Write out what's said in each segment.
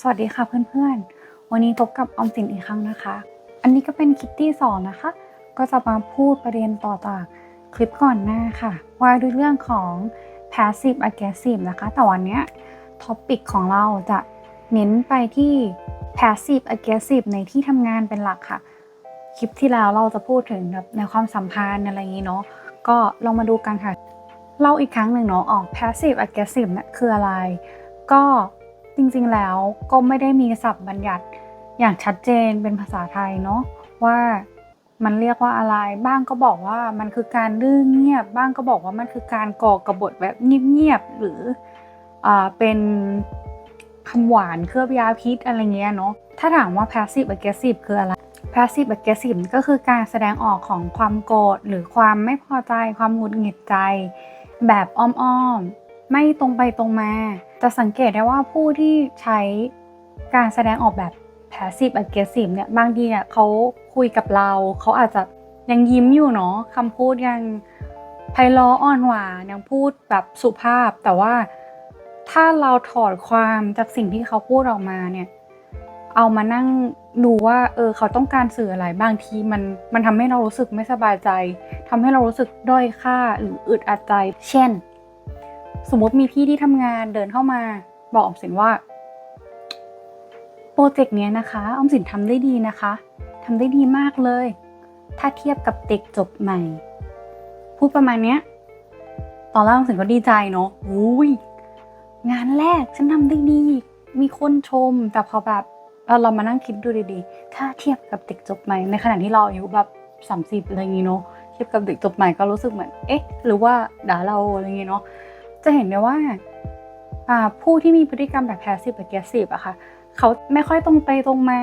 สวัสดีค่ะเพื่อนๆ วันนี้พบกับออมสินอีกครั้งนะคะ อันนี้ก็เป็นคลิปที่สองนะคะ ก็จะมาพูดประเด็นต่อจากคลิปก่อนหน้าค่ะ ว่าด้วยเรื่องของ passive aggressive นะคะ แต่วันนี้ท็อปิกของเราจะเน้นไปที่ passive aggressive ในที่ทำงานเป็นหลักค่ะ คลิปที่แล้วเราจะพูดถึงแบบในความสัมพันธ์อะไรอย่างนี้เนาะ ก็ลองมาดูกันค่ะ เล่าอีกครั้งหนึ่งเนาะออก passive aggressive เนี่ยคืออะไร ก็ จริงๆแล้วก็ไม่ได้มีศัพท์บัญญัติอย่างชัดเจนเป็นภาษาไทยเนาะว่ามันเรียกว่าอะไร บ้างก็บอกว่ามันคือการดื้อเงียบ บ้างก็บอกว่ามันคือการก่อกระบฏแบบเงียบๆหรืออเป็นคำหวานเคลือบยาพิษอะไรเงี้ยเนาะถ้าถามว่า passive aggressive คืออะไร passive aggressive ก็คือการแสดงออกของความโกรธหรือความไม่พอใจความหงุดหงิดใจ แบบอ้อมๆ ไม่ตรงไปตรงมา จะสังเกตได้ว่าผู้ที่ใช้การแสดงออกแบบ passive aggressive เนี่ยบางทีเนี่ยเขาคุยกับเรา เขาอาจจะยังยิ้มอยู่เนาะคำพูดยังไพเราะอ่อนหวานยังพูดแบบสุภาพ แต่ว่าถ้าเราถอดความจากสิ่งที่เขาพูดออกมาเนี่ยเอามานั่งดูว่าเออเขาต้องการสื่ออะไรบางทีมันมันทำให้เรารู้สึกไม่สบายใจทำให้เรารู้สึกด้อยค่าหรืออึดอัดใจ เช่น สมมติมีพี่ที่ทำงานเดินเข้ามา บอกออมสินว่าโปรเจกต์เนี้ยนะคะออมสินทำได้ดีนะคะทำได้ดีมากเลย ถ้าเทียบกับเด็กจบใหม่ พูดประมาณเนี้ยตอนแรกออมสินก็ดีใจเนาะอุ้ยงานแรกฉันทำได้ดี มีคนชม แต่พอแบบเราเรามานั่งคิดดูดีๆ ถ้าเทียบกับเด็กจบใหม่ ในขณะที่เราอายุแบบสามสิบอะไรอย่างงี้เนาะ เทียบกับเด็กจบใหม่ก็รู้สึกเหมือน เอ๊ะ หรือว่าด่าเราอะไรอย่างงี้เนาะ จะเห็นได้ว่าผู้ที่มีพฤติกรรมแบบ passive aggressive อะค่ะเขาไม่ค่อยตรงไปตรงมา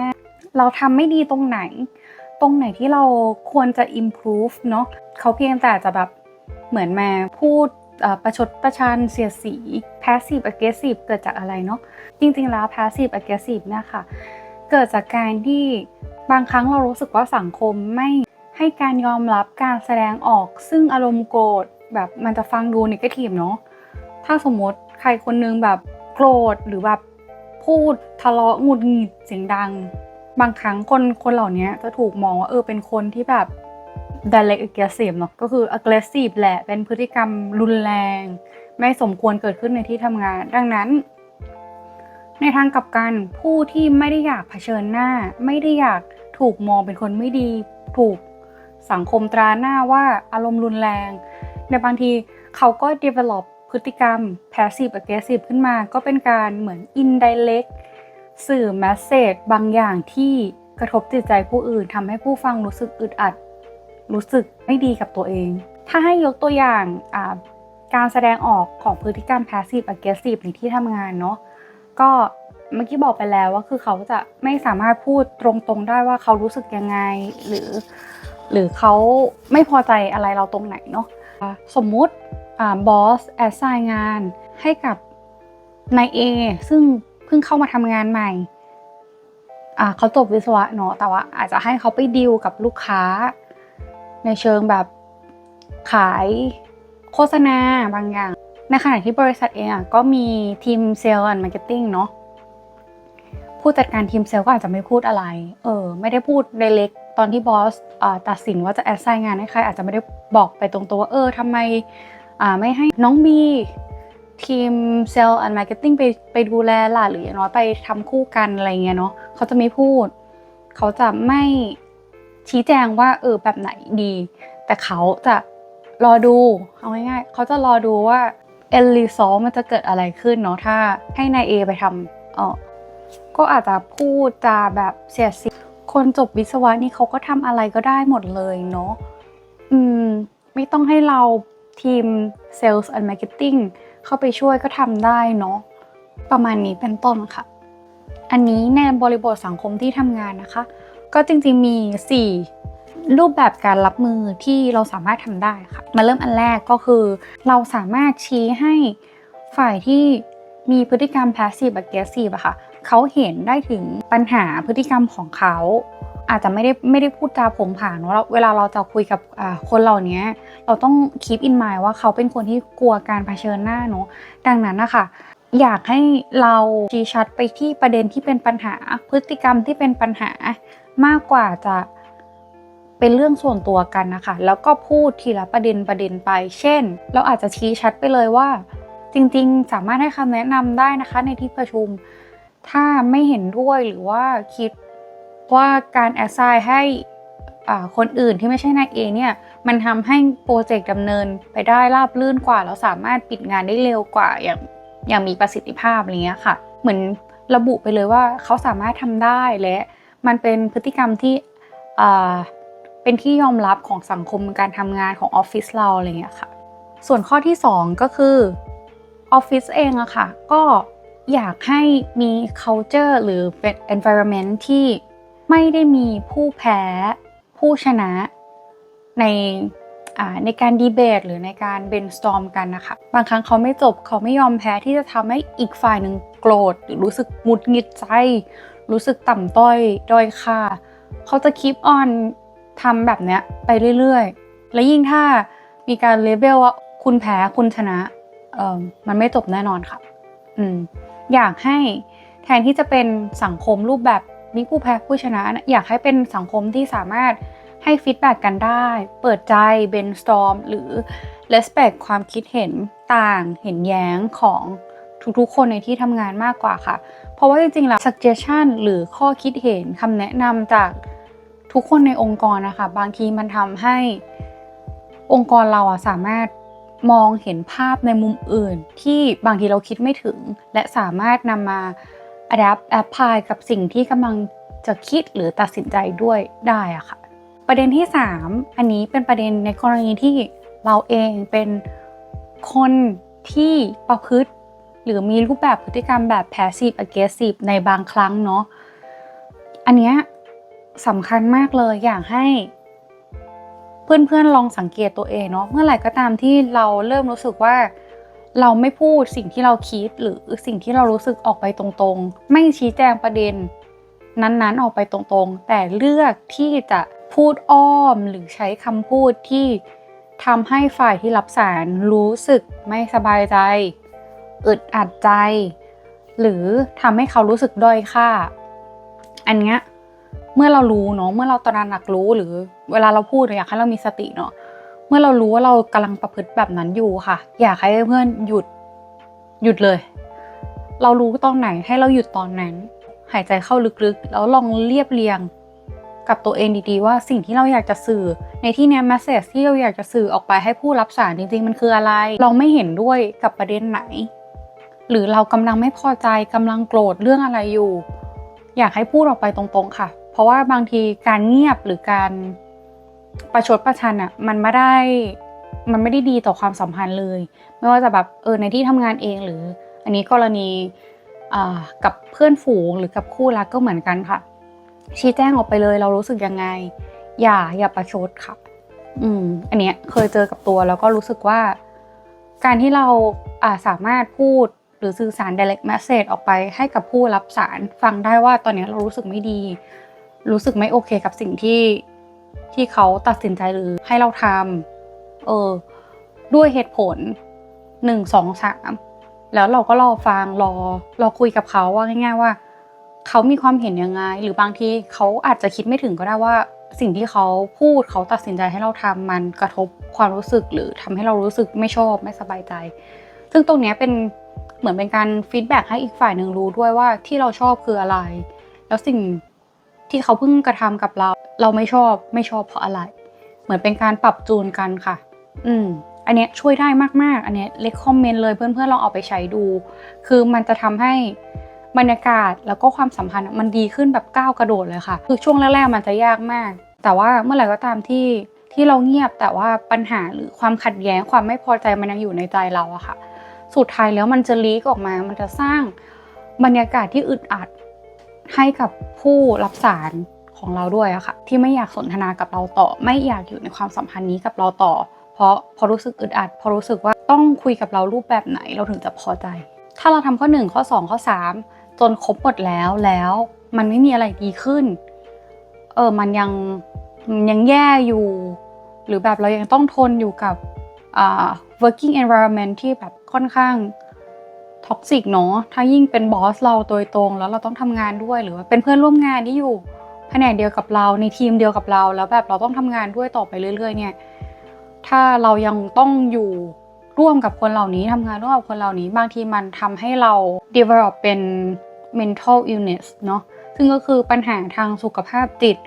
เราทำไม่ดีตรงไหน ตรงไหนที่เราควรจะ improve เนาะเขาเพียงแต่จะแบบเหมือนมาพูดประชดประชันเสียสี passive aggressive เกิดจากอะไรเนาะจริงๆแล้ว passive aggressive เนี่ยค่ะ เกิดจากการที่บางครั้งเรารู้สึกว่าสังคมไม่ให้การยอมรับการแสดงออกซึ่งอารมณ์โกรธแบบมันจะฟังดูน a t i v e เนาะ ถ้าสมมติใครคนนึงแบบโกรธหรือแบบพูดทะเลาะหงุดหงิดเสียงดัง บางครั้งคนคนเหล่านี้จะถูกมองว่าเออเป็นคนที่แบบ direct aggressive เนาะก็คือ aggressive แหละเป็นพฤติกรรมรุนแรง ไม่สมควรเกิดขึ้นในที่ทำงาน ดังนั้น ในทางกลับกันผู้ที่ไม่ได้อยากเผชิญหน้า ไม่ได้อยากถูกมองเป็นคนไม่ดีถูกสังคมตราหน้าว่าอารมณ์รุนแรงในบางทีเขาก็ develop พฤติกรรม passive aggressive ขึ้นมาก็เป็นการเหมือน indirect สื่อ message บางอย่างที่กระทบจิตใจผู้อื่นทำให้ผู้ฟังรู้สึกอึดอัด รู้สึกไม่ดีกับตัวเอง ถ้าให้ยกตัวอย่างการแสดงออกของพฤติกรรม passive aggressive ในที่ทำงานเนาะก็เมื่อกี้บอกไปแล้วว่าคือเขาจะไม่สามารถพูดตรงๆได้ว่าเขารู้สึกยังไงหรือ หรือเขาไม่พอใจอะไรเราตรงไหนเนาะอะสมมุติ บอสแอสไซน์งานให้กับนายเอซึ่งเพิ่งเข้ามาทำงานใหม่ เขาจบวิศวะเนาะแต่ว่าอาจจะให้เขาไปดีลกับลูกค้า ในเชิงแบบขายโฆษณาบางอย่าง ในขณะที่บริษัทเองก็มีทีมเซลล์และมาร์เก็ตติ้งเนาะผู้จัดการทีมเซลล์ก็อาจจะไม่พูดอะไร เออ ไม่ได้พูดเล็กตอนที่บอสตัดสินว่าจะแอดไซน์งานให้ใครอาจจะไม่ได้บอกไปตรงตัวว่าเออทำไม ไม่ให้น้องบีทีมเซลล์และมาร์เก็ตติ้งไปไปดูแลล่ะหรืออย่างน้อยไปทำคู่กันอะไรเงี้ยเนาะเขาจะไม่พูด เขาจะไม่ชี้แจงว่าเออแบบไหนดี แต่เขาจะรอดูเอาง่ายๆเขาจะรอดูว่าเอลลีซอมันจะเกิดอะไรขึ้นเนาะถ้าให้นายเอไปทำเออก็อาจจะพูดจาแบบเสียสีคนจบวิศวะนี่เขาก็ทำอะไรก็ได้หมดเลยเนาะอืม ไม่ต้องให้เรา ทีม Sales and Marketing เข้าไปช่วยก็ทำได้เนาะประมาณนี้เป็นต้นค่ะ อันนี้ในบริบทสังคมที่ทำงานนะคะ ก็จริงๆมี 4 รูปแบบการรับมือที่เราสามารถทำได้ค่ะ มาเริ่มอันแรกก็คือ เราสามารถชี้ให้ฝ่ายที่มีพฤติกรรม passive aggressive อะค่ะเขาเห็นได้ถึงปัญหาพฤติกรรมของเขา อาจจะไม่ได้ไม่ได้พูดจาผงผางเนเวลาเราจะคุยกับคนเหล่านี้ เราต้อง keep in mind ว่าเขาเป็นคนที่กลัวการเผชิญหน้าเนอะดังนั้นนะคะอยากให้เราชี้ชัดไปที่ประเด็นที่เป็นปัญหาพฤติกรรมที่เป็นปัญหามากกว่าจะเป็นเรื่องส่วนตัวกันนะคะ แล้วก็พูดทีละประเด็นประเด็นไป เช่น เราอาจจะชี้ชัดไปเลยว่า จริงๆ สามารถให้คำแนะนำได้นะคะในที่ประชุม ถ้าไม่เห็นด้วยหรือว่าคิดว่าการแอสไซน์ให้คนอื่นที่ไม่ใช่นายเองเนี่ย มันทำให้โปรเจกต์ดำเนินไปได้ราบรื่นกว่า แล้วสามารถปิดงานได้เร็วกว่าอย่างอย่างมีประสิทธิภาพอะไรเงี้ยค่ะ เหมือนระบุไปเลยว่าเขาสามารถทำได้และมันเป็นพฤติกรรมที่เป็นที่ยอมรับของสังคมการทำงานของออฟฟิศเราอะไรเงี้ยค่ะ ส่วนข้อที่ 2 ก็คือออฟฟิศเองอะค่ะ ก็อยากให้มี culture หรือเป็น environment ที่ไม่ได้มีผู้แพ้ ผู้ชนะ ในในการดีเบตหรือในการ brainstorm กันนะคะ บางครั้งเขาไม่จบเขาไม่ยอมแพ้ที่จะทำให้อีกฝ่ายหนึ่งโกรธหรือรู้สึกหงุดหงิดใจ รู้สึกต่ำต้อยด้อยค่า เขาจะคีปออนทำแบบเนี้ยไปเรื่อยๆ และยิ่งถ้ามีการเลเบลว่าคุณแพ้คุณชนะเออมันไม่จบแน่นอนค่ะ อืมอยากให้แทนที่จะเป็นสังคมรูปแบบมีผู้แพ้ผู้ชนะ อยากให้เป็นสังคมที่สามารถ ให้ฟีดแบ็กกันได้ เปิดใจ brainstorm หรือ respect ความคิดเห็นต่างเห็นแย้งของทุกๆ คนในที่ทำงานมากกว่าค่ะ เพราะว่าจริงๆ แล้ว suggestion หรือข้อคิดเห็นคำแนะนำจากทุกคนในองค์กรนะคะ บางทีมันทำให้องค์กรเราอะสามารถมองเห็นภาพในมุมอื่น ที่บางทีเราคิดไม่ถึง และสามารถนำมา adapt apply กับสิ่งที่กำลังจะคิดหรือตัดสินใจด้วยได้อะค่ะ ประเด็นที่ 3 อันนี้เป็นประเด็นในกรณีที่เราเองเป็นคนที่ประพฤติ หรือมีรูปแบบพฤติกรรมแบบ passive aggressive ในบางครั้งเนาะอันเนี้ยสำคัญมากเลยอยากให้ เพื่อนๆลองสังเกตตัวเองเนาะเมื่อไหร่ก็ตามที่เราเริ่มรู้สึกว่าเราไม่พูดสิ่งที่เราคิดหรือสิ่งที่เรารู้สึกออกไปตรงๆ ไม่ชี้แจงประเด็น นั้นๆออกไปตรงๆ แต่เลือกที่จะ พูดอ้อมหรือใช้คำพูดที่ทำให้ฝ่ายที่รับสารรู้สึกไม่สบายใจ อึดอัดใจ หรือทำให้เขารู้สึกด้อยค่า อันเนี้ยเมื่อเรารู้เนาะเมื่อเราตระหนักรู้หรือเวลาเราพูดอยากให้เรามีสติเนาะเมื่อเรารู้ว่าเรากำลังประพฤติแบบนั้นอยู่ค่ะ อยากให้เพื่อนหยุดหยุดเลย เรารู้ตอนไหนให้เราหยุดตอนนั้น หายใจเข้าลึกๆ แล้วลองเรียบเรียง กับตัวเองดีๆ ว่าสิ่งที่เราอยากจะสื่อ ในที่เนี้ย m มสเซจที่เราอยากจะสื่อออกไปให้ผู้รับสารจริงๆ มันคืออะไร เราไม่เห็นด้วยกับประเด็นไหน หรือเรากำลังไม่พอใจกำลังโกรธเรื่องอะไรอยู่ อยากให้พูดออกไปตรงๆค่ะ เพราะว่าบางทีการเงียบหรือการประชดประชันอะมันไม่ได้มันไม่ได้ดีต่อความสัมพันธ์เลย ไม่ว่าจะแบบเออในที่ทำงานเองหรือ อันนี้กรณีอ่ากับเพื่อนฝูงหรือกับคู่รักก็เหมือนกันค่ะ ชี้แจ้งออกไปเลยเรารู้สึกยังไง อย่าอย่าประชดค่ะ อืม อันเนี้ยเคยเจอกับตัวแล้วก็รู้สึกว่า การที่เราอ่าสามารถพูดหรือสื่อสาร direct message ออกไปให้กับผู้รับสารฟังได้ว่าตอนเนี้ยเรารู้สึกไม่ดี รู้สึกไม่โอเคกับสิ่งที่ที่เขาตัดสินใจหรือให้เราทำเออด้วยเหตุผลหนึ่งสองสามแล้วเราก็รอฟังรอรอคุยกับเขาว่าง่าย ๆ ว่า เขามีความเห็นยังไง หรือบางทีเขาอาจจะคิดไม่ถึงก็ได้ว่าสิ่งที่เขาพูดเขาตัดสินใจให้เราทำมันกระทบความรู้สึกหรือทำให้เรารู้สึกไม่ชอบไม่สบายใจ ซึ่งตรงนี้เป็นเหมือนเป็นการฟีดแบ็กให้อีกฝ่ายหนึ่งรู้ด้วยว่าที่เราชอบคืออะไร แล้วสิ่งที่เขาเพิ่งกระทำกับเรา เราไม่ชอบไม่ชอบเพราะอะไร เหมือนเป็นการปรับจูนกันค่ะ อืมอันเนี้ยช่วยได้มากๆ อันเนี้ยเล็กคอมเมนต์เลยเพื่อนๆลองเอาไปใช้ดู คือมันจะทำให้ บรรยากาศแล้วก็ความสัมพันธ์มันดีขึ้นแบบก้าวกระโดดเลยค่ะ คือช่วงแรกๆมันจะยากมาก แต่ว่าเมื่อไหร่ก็ตามที่ที่เราเงียบแต่ว่าปัญหาหรือความขัดแย้งความไม่พอใจมันยังอยู่ในใจเราอะค่ะ สุดท้ายแล้วมันจะลีกออกมา มันจะสร้างบรรยากาศที่อึดอัดให้กับผู้รับสารของเราด้วยอะค่ะ ที่ไม่อยากสนทนากับเราต่อ ไม่อยากอยู่ในความสัมพันธ์นี้กับเราต่อ เพราะพอรู้สึกอึดอัด พอรู้สึกว่าต้องคุยกับเรารูปแบบไหนเราถึงจะพอใจ ถ้าเราทำข้อ 1 ข้อ 2 ข้อ 3 จนครบหมดแล้วแล้วมันไม่มีอะไรดีขึ้น เออมันยังยังแย่อยู่ หรือแบบเรายังต้องทนอยู่กับอ่า working environment ที่แบบค่อนข้างท็อกซิกเนาะถ้ายิ่งเป็นบอสเราโดยตรง แล้วเราต้องทำงานด้วยหรือว่าเป็นเพื่อนร่วมงานที่อยู่แผนกเดียวกับเราในทีมเดียวกับเรา แล้วแบบเราต้องทำงานด้วยต่อไปเรื่อย ๆ เนี่ย ถ้าเรายังต้องอยู่ ร่วมกับคนเหล่านี้ทำงานร่วมกับคนเหล่านี้ บางทีมันทำให้เรา develop เป็น mental illness เนาะซึ่งก็คือปัญหาทางสุขภาพจิต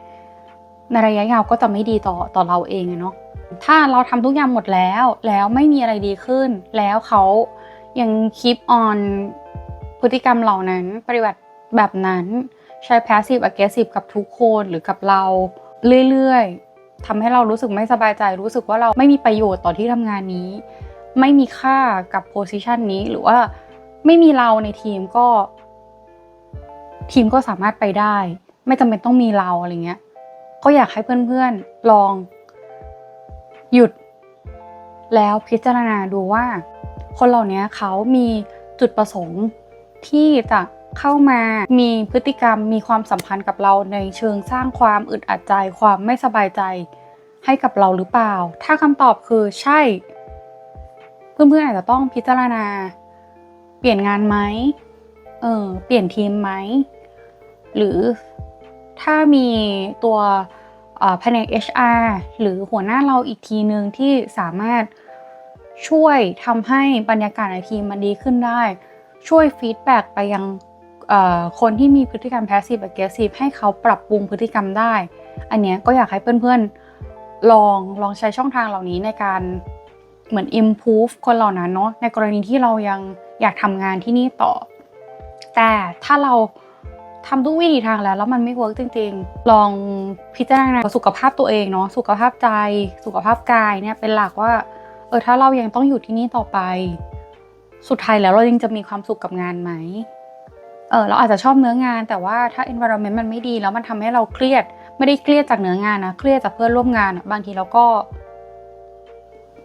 ในระยะยาวก็จะไม่ดีต่อต่อเราเองเนาะถ้าเราทำทุกอย่างหมดแล้ว แล้วไม่มีอะไรดีขึ้น แล้วเขายัง keep on พฤติกรรมเหล่านั้น ปฏิบัติแบบนั้นใช้ passive aggressive กับทุกคนหรือกับเราเรื่อยๆทำให้เรารู้สึกไม่สบายใจ รู้สึกว่าเราไม่มีประโยชน์ต่อที่ทำงานนี้ ไม่มีค่ากับ position นี้หรือว่าไม่มีเราในทีมก็ ทีมก็สามารถไปได้ ไม่จำเป็นต้องมีเราอะไรเงี้ย ก็อยากให้เพื่อนๆลอง หยุด แล้วพิจารณาดูว่า คนเหล่านี้เขามีจุดประสงค์ที่จะเข้ามามีพฤติกรรมมีความสัมพันธ์กับเราในเชิงสร้างความอึดอัดใจความไม่สบายใจให้กับเราหรือเปล่า ถ้าคำตอบคือใช่ เพื่อนๆอาจจะต้องพิจารณา เปลี่ยนงานไหมเออเปลี่ยนทีมไหม หรือถ้ามีตัวแผนก HR หรือหัวหน้าเราอีกทีหนึ่งที่สามารถช่วยทำให้บรรยากาศในทีมมันดีขึ้นได้ ช่วยฟีดแบ็กไปยังคนที่มีพฤติกรรม passive aggressive ให้เขาปรับปรุงพฤติกรรมได้ อันเนี้ยก็อยากให้เพื่อนๆ ลองลองใช้ช่องทางเหล่านี้ในการ เหมือน improve คนเหล่านั้นเนาะในกรณีที่เรายังอยากทำงานที่นี่ต่อ แต่ถ้าเราทำทุกวิธีทางแล้วแล้วมันไม่เวิร์กจริงๆ ลองพิจารณาสุขภาพตัวเองเนาะสุขภาพใจ สุขภาพกายเนี่ยเป็นหลักว่าเออถ้าเรายังต้องอยู่ที่นี่ต่อไป สุดท้ายแล้วเรายังจะมีความสุขกับงานไหมเออเราอาจจะชอบเนื้องาน แต่ว่าถ้า environment มันไม่ดีแล้วมันทำให้เราเครียด ไม่ได้เครียดจากเนื้องานนะเครียดจากเพื่อนร่วมงานบางทีเราก็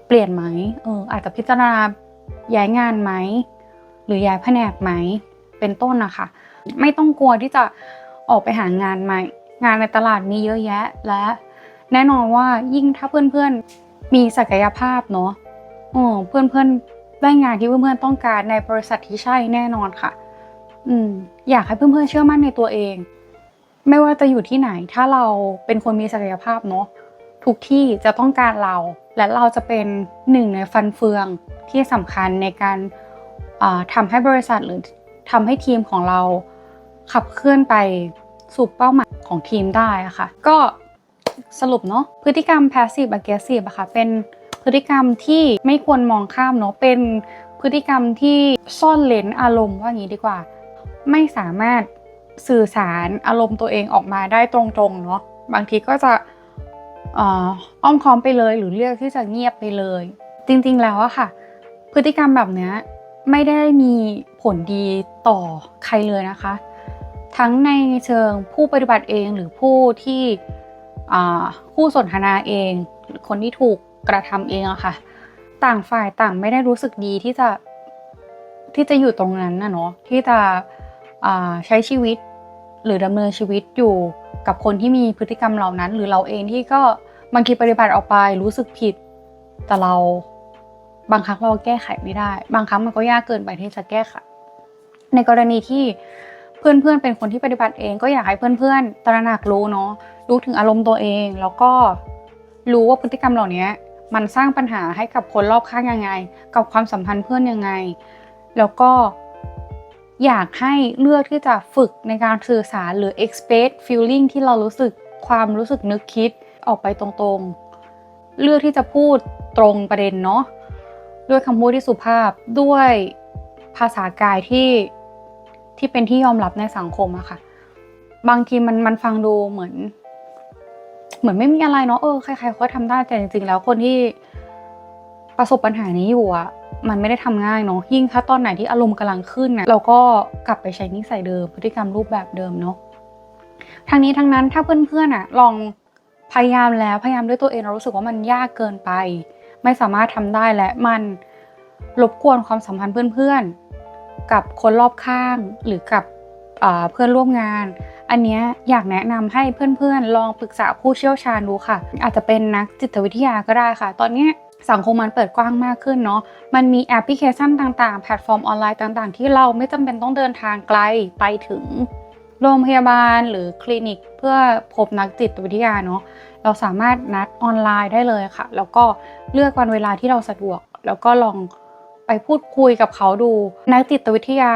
เปลี่ยนไหมเอออาจจะพิจารณาย้ายงานไหมหรือย้ายแผนกไหมเป็นต้นนะคะ ไม่ต้องกลัวที่จะออกไปหางานใหม่ งานในตลาดมีเยอะแยะ และแน่นอนว่ายิ่งถ้าเพื่อนๆมีศักยภาพเนาะเออเพื่อนๆได้งานที่เพื่อนๆต้องการในบริษัทที่ใช่แน่นอนค่ะ อืม อยากให้เพื่อนๆเชื่อมั่นในตัวเอง ไม่ว่าจะอยู่ที่ไหน ถ้าเราเป็นคนมีศักยภาพเนาะทุกที่จะต้องการเรา และเราจะเป็นหนึ่งในฟันเฟืองที่สำคัญในการทำให้บริษัทหรือทำให้ทีมของเราขับเคลื่อนไปสู่เป้าหมายของทีมได้ค่ะ ก็สรุปเนาะพฤติกรรม passive aggressive อะค่ะเป็นพฤติกรรมที่ไม่ควรมองข้ามเนาะเป็นพฤติกรรมที่ซ่อนเลนอารมณ์ว่างี้ดีกว่า ไม่สามารถสื่อสารอารมณ์ตัวเองออกมาได้ตรงๆเนาะบางทีก็จะ อ้อมค้อมไปเลยหรือเลือกที่จะเงียบไปเลย จริงๆแล้วอะค่ะ พฤติกรรมแบบเนี้ยไม่ได้มีผลดีต่อใครเลยนะคะ ทั้งในเชิงผู้ปฏิบัติเองหรือผู้ที่อ่าผู้สนทนาเองคนที่ถูกกระทำเองอะค่ะ ต่างฝ่ายต่างไม่ได้รู้สึกดีที่จะที่จะอยู่ตรงนั้นนะเนาะที่จะใช้ชีวิตหรือดำเนินชีวิตอยู่กับคนที่มีพฤติกรรมเหล่านั้น หรือเราเองที่ก็ บางทีปฏิบัติออกไปรู้สึกผิด แต่เราบางครั้งเราแก้ไขไม่ได้ บางครั้งมันก็ยากเกินไปที่จะแก้ไข ในกรณีที่เพื่อนๆ เป็นคนที่ปฏิบัติเอง ก็อยากให้เพื่อนๆ ตระหนักรู้เนาะรู้ถึงอารมณ์ตัวเอง แล้วก็รู้ว่าพฤติกรรมเหล่านี้มันสร้างปัญหาให้กับคนรอบข้างยังไง กับความสัมพันธ์เพื่อนยังไง แล้วก็อยากให้เลือกที่จะฝึกในการสื่อสารหรือ express feeling ที่เรารู้สึกความรู้สึกนึกคิด ออกไปตรงๆ เลือกที่จะพูดตรงประเด็นเนาะด้วยคำพูดที่สุภาพด้วยภาษากายที่ที่เป็นที่ยอมรับในสังคมอะค่ะ บางทีมันมันฟังดูเหมือน เหมือนไม่มีอะไรเนาะเออใครๆเขาก็ทำได้แต่จริงๆแล้วคนที่ประสบปัญหานี้อยู่อะมันไม่ได้ทำง่ายเนาะยิ่งถ้าตอนไหนที่อารมณ์กำลังขึ้นนะเราก็กลับไปใช้นิสัยเดิมพฤติกรรมรูปแบบเดิมเนาะทางนี้ทั้งนั้นถ้าเพื่อนๆอะลอง พยายามแล้วพยายามด้วยตัวเองเรารู้สึกว่ามันยากเกินไป ไม่สามารถทำได้และมันรบกวนความสัมพันธ์เพื่อนๆ กับคนรอบข้างหรือกับเพื่อนร่วมงาน อันเนี้ยอยากแนะนำให้เพื่อนๆ ลองปรึกษาผู้เชี่ยวชาญดูค่ะ อาจจะเป็นนักจิตวิทยาก็ได้ค่ะ ตอนนี้สังคมมันเปิดกว้างมากขึ้นเนาะ มันมีแอปพลิเคชันต่างๆ แพลตฟอร์มออนไลน์ต่างๆ ที่เราไม่จำเป็นต้องเดินทางไกลไปถึง โรงพยาบาลหรือคลินิก เพื่อพบนักจิตวิทยาเนาะเราสามารถนัดออนไลน์ได้เลยค่ะ แล้วก็เลือกวันเวลาที่เราสะดวก แล้วก็ลองไปพูดคุยกับเขาดู นักจิตวิทยา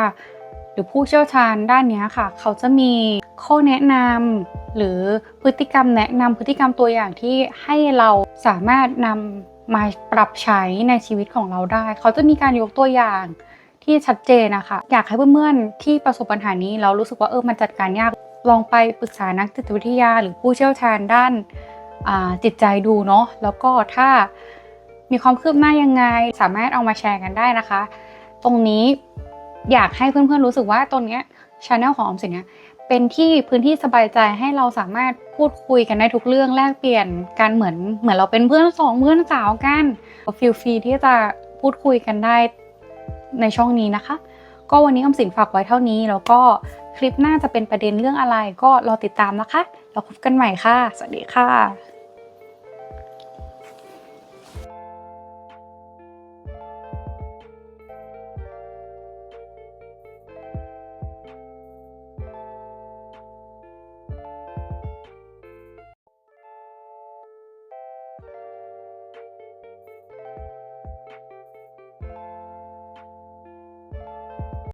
หรือผู้เชี่ยวชาญด้านนี้ค่ะ เขาจะมีข้อแนะนำหรือพฤติกรรมแนะนำพฤติกรรมตัวอย่างที่ให้เราสามารถนำมาปรับใช้ในชีวิตของเราได้ เขาจะมีการยกตัวอย่าง ที่ชัดเจนนะคะ อยากให้เพื่อนๆที่ประสบปัญหานี้เรารู้สึกว่าเออมันจัดการยากลองไปปรึกษานักจิตวิทยา หรือผู้เชี่ยวชาญด้านาจิตใจดูเนาะแล้วก็ถ้ามีความคืบหน้ายังไง สามารถเอามาแชร์กันได้นะคะ ตรงนี้อยากให้เพื่อนๆรู้สึกว่าตรงเนี้ยชาแนลของออมสินเนี่ยเป็นที่พื้นที่สบายใจให้เราสามารถพูดคุยกันได้ทุกเรื่องแลกเปลี่ยนกันเหมือนเหมือนเราเป็นเพื่อนสองเพื่อนสาวกันฟิลฟรีที่จะพูดคุยกันได้ ในช่องนี้นะคะ ก็วันนี้ออมสินฝากไว้เท่านี้ แล้วก็คลิปหน้าจะเป็นประเด็นเรื่องอะไรก็รอติดตามนะคะ เราพบกันใหม่ค่ะ สวัสดีค่ะ